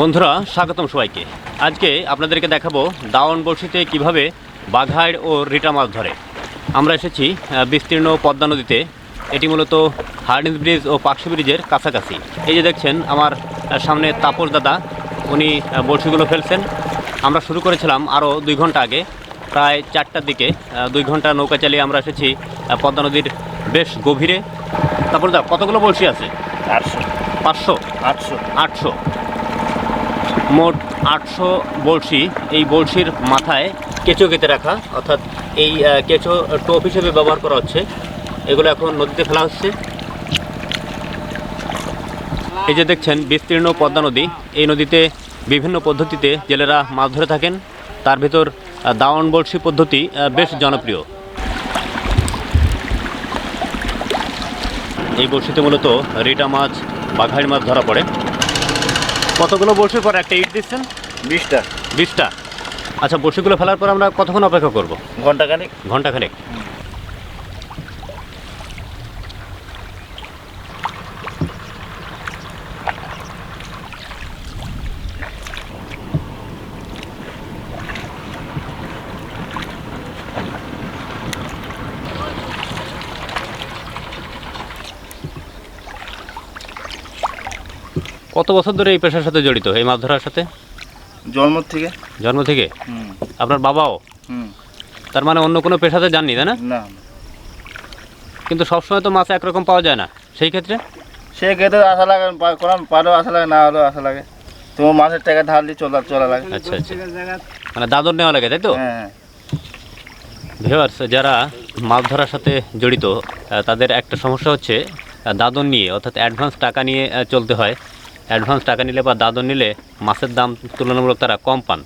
বন্ধুরা স্বাগতম সবাইকে। আজকে আপনাদেরকে দেখাবো দাওয়ান বড়শিতে কীভাবে বাঘাইড় ও রিটা মাছ ধরে। আমরা এসেছি বিস্তীর্ণ পদ্মা নদীতে। এটি মূলত হার্ডিন্স ব্রিজ ও পাকশি ব্রিজের কাছাকাছি। এই যে দেখছেন আমার সামনে তাপস দাদা উনি বড়শিগুলো ফেলছেন। আমরা শুরু করেছিলাম আরও দুই ঘণ্টা আগে প্রায় চারটার দিকে দুই ঘণ্টা নৌকা চালিয়ে আমরা এসেছি পদ্মা নদীর বেশ গভীরে। তারপর দা কতগুলো বড়শি আছে? আটশো পাঁচশো? আটশো। আটশো। মোট আটশো বড়শি এই বড়শির মাথায় কেঁচো কেটে রাখা, অর্থাৎ এই কেঁচো টোপ হিসেবে ব্যবহার করা হচ্ছে। এগুলো এখন নদীতে ফেলা হচ্ছে। এই যে দেখছেন, বিস্তীর্ণ পদ্মা নদী। এই নদীতে বিভিন্ন পদ্ধতিতে জেলেরা মাছ ধরে থাকেন। তার ভিতর দাওয়ান বড়শি পদ্ধতি বেশ জনপ্রিয়। এই বড়শিতে মূলত রিটা মাছ বাঘাইড় মাছ ধরা পড়ে। কতগুলো বড়শির পর একটা ইট দিচ্ছেন? বিশটা। বিশটা? আচ্ছা বড়শিগুলো ফেলার পর আমরা কতক্ষণ অপেক্ষা করব? ঘণ্টা খানিক কত বছর ধরে এই পেশার সাথে জড়িত এই মাছ ধরার সাথে? জন্ম থেকে। জন্ম থেকে? আপনার বাবাও? তার মানে অন্য কোনো পেশাতে যাননি তাই না? কিন্তু সবসময় তো মাছ একরকম পাওয়া যায় না সেই ক্ষেত্রে? সেই খেতে আশা লাগে পারো আসা লাগে না হলেও আসা লাগে। তোমার মাছের টাকা ধার দিয়ে চলা চলা লাগে। আচ্ছা আচ্ছা। মানে দাদর নেওয়া লাগে তাই তো? হ্যাঁ হ্যাঁ। ভিউয়ার্স যারা মাছ ধরার সাথে জড়িত তাদের একটা সমস্যা হচ্ছে দাদন নিয়ে অর্থাৎ অ্যাডভান্স টাকা নিয়ে চলতে হয়। অ্যাডভান্স টাকা নিলে বা দাদন নিলে মাছের দাম তুলনামূলক তারা কম পান।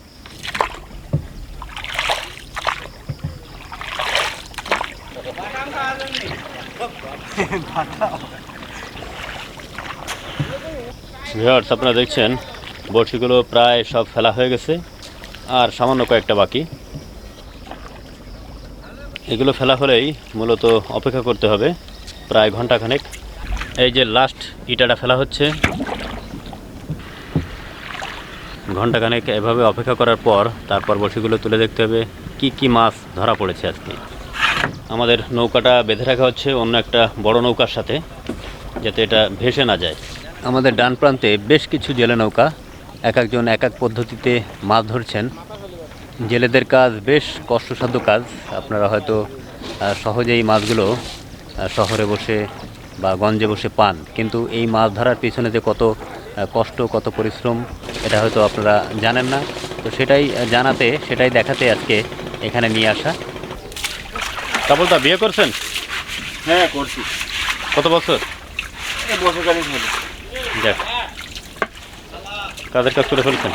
আপনারা দেখছেন, বড়শিগুলো প্রায় সব ফেলা হয়ে গেছে, আর সামান্য কয়েকটা বাকি। এগুলো ফেলা হলেই মূলত অপেক্ষা করতে হবে, প্রায় ঘন্টাখানেক। এই যে লাস্ট ইটাটা ফেলা হচ্ছে ঘন্টাখানেক এভাবে অপেক্ষা করার পর তারপর বড়শিগুলো তুলে দেখতে হবে কি কি মাছ ধরা পড়েছে আজকে। আমাদের নৌকাটা বেঁধে রাখা হচ্ছে অন্য একটা বড় নৌকার সাথে, যাতে এটা ভেসে না যায়। আমাদের ডান প্রান্তে বেশ কিছু জেলে নৌকা, এক একজন এক এক পদ্ধতিতে মাছ ধরছেন। জেলেদের কাজ বেশ কষ্টসাধ্য কাজ। আপনারা হয়তো সহজেই মাছগুলো শহরে বসে বা গঞ্জে বসে পান। কিন্তু এই মাছ ধরার পিছনে যে কত কষ্ট কত পরিশ্রম এটা হয়তো আপনারা জানেন না। তো সেটাই জানাতে সেটাই দেখাতে আজকে এখানে নিয়ে আসা। কাবলদা বিয়ে করছেন? হ্যাঁ করছি। কত বছর? এই বছর যাক কাদের কাজ করে ফেলছেন?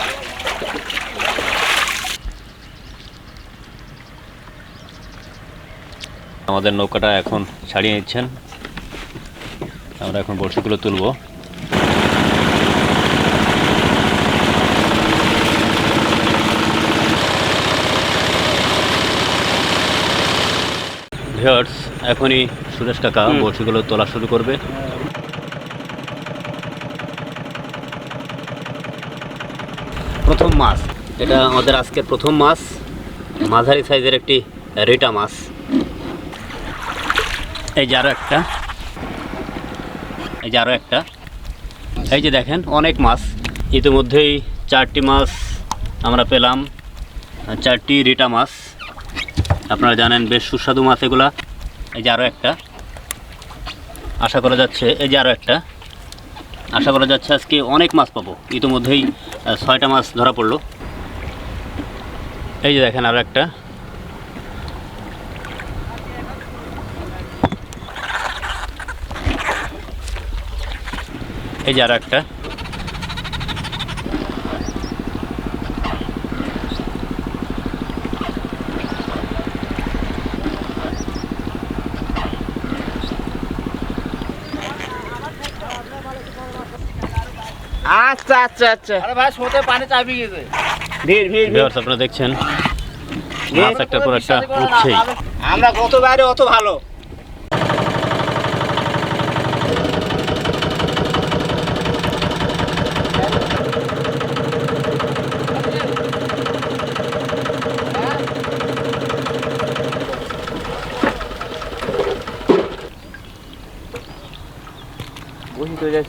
আমাদের নৌকাটা এখন ছাড়িয়ে নিচ্ছেন। আমরা এখন বড়শিগুলো তুলবো। ভিউয়ার্স এখনই সুরেশ কাকা। বড়শিগুলো তোলা শুরু করবে। প্রথম মাছ এটা আমাদের আজকের প্রথম মাছ মাঝারি সাইজের একটি রেটা মাছ। এই যে আরও একটা। এই যে আরও একটা। এই যে দেখেন অনেক মাছ। ইতিমধ্যেই চারটি মাছ আমরা পেলাম চারটি রিটা মাছ। আপনারা জানেন বেশ সুস্বাদু মাছ এগুলা। এই যে আরও একটা। আশা করা যাচ্ছে, এই যে আরও একটা। আশা করা যাচ্ছে আজকে অনেক মাছ পাবো। ইতিমধ্যেই ছয়টা মাছ ধরা পড়ল। এই যে দেখেন আরও একটা। এই যে আরও একটা। আচ্ছা আচ্ছা আচ্ছা। আরে ভাই সোতে পানি চাবি গেছে। ভিড় ভিড় ভিউয়ার্স আপনারা দেখছেন মাছ একটা পর একটা উঠছে আমরা কত বাইরে অত ভালো।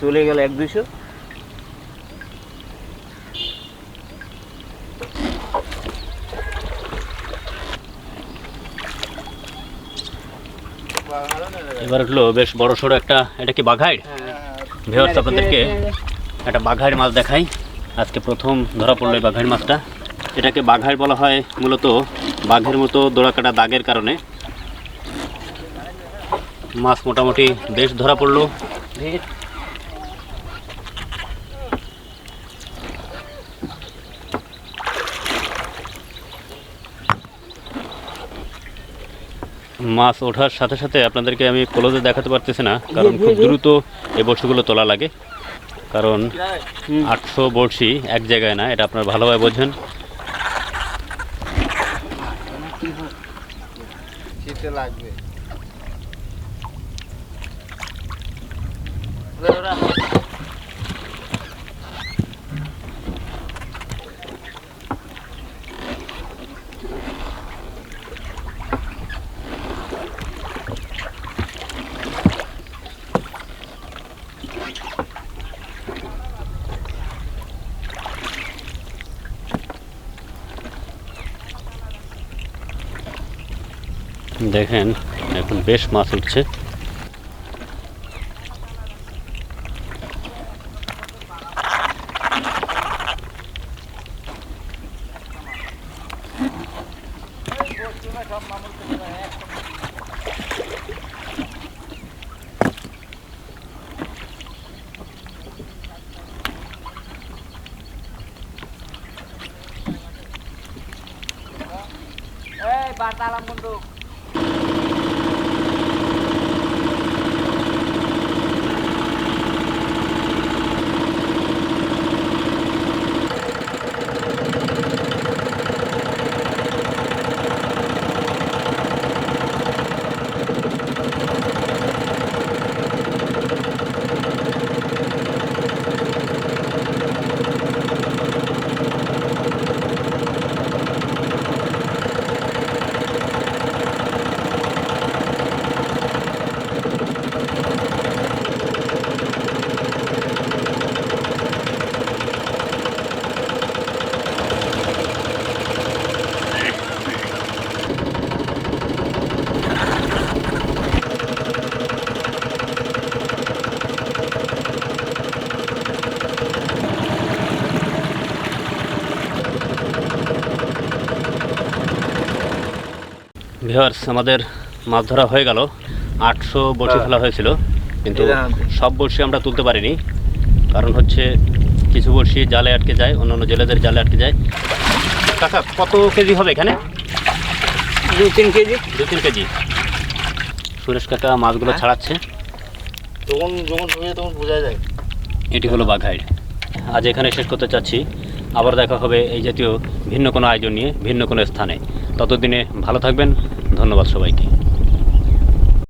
চলে গেল এক দুশো। এবার হলো বেশ বড় সড়ো একটা এটা কি বাঘাইড়? ভিওর্স আপনাদেরকে একটা বাঘাইড় মাছ দেখাই। আজকে প্রথম ধরা পড়ল এই বাঘাইড় মাছটা। এটাকে বাঘাইড় বলা হয় মূলত বাঘের মতো দোড়াকাটা দাগের কারণে। মাছ মোটামুটি বেশ ধরা পড়ল। মাছ ওঠার সাথে সাথে আপনাদেরকে আমি ক্লোজে দেখাতে পারতেছি না কারণ খুব দ্রুত এই বড়শিগুলো তোলা লাগে। কারণ আটশো বড়শি এক জায়গায় না এটা আপনার ভালোভাবে বোঝেন। লাগবে। দেখেন এখন বেশ মাছ উঠছে। এই বাতালাম ভিওয়ার্স আমাদের মাছ ধরা হয়ে গেল। আটশো বড়শি ফেলা হয়েছিল কিন্তু সব বড়শি আমরা তুলতে পারিনি। কারণ হচ্ছে কিছু বড়শি জালে আটকে যায় অন্যান্য জেলেদের জালে আটকে যায়। কাকা কত কেজি হবে এখানে? দু তিন কেজি। দু তিন কেজি। সুরেশ কাকা মাছগুলো হ্যাঁ। ছাড়াচ্ছে। যখন যখন তখন বোঝা যায়। এটি হলো বাঘাইড় আজ এখানে শেষ করতে চাচ্ছি। আবার দেখা হবে এই জাতীয় ভিন্ন কোনো আয়োজন নিয়ে ভিন্ন কোনো স্থানে। ততদিনে ভালো থাকবেন। ধন্যবাদ সবাইকে।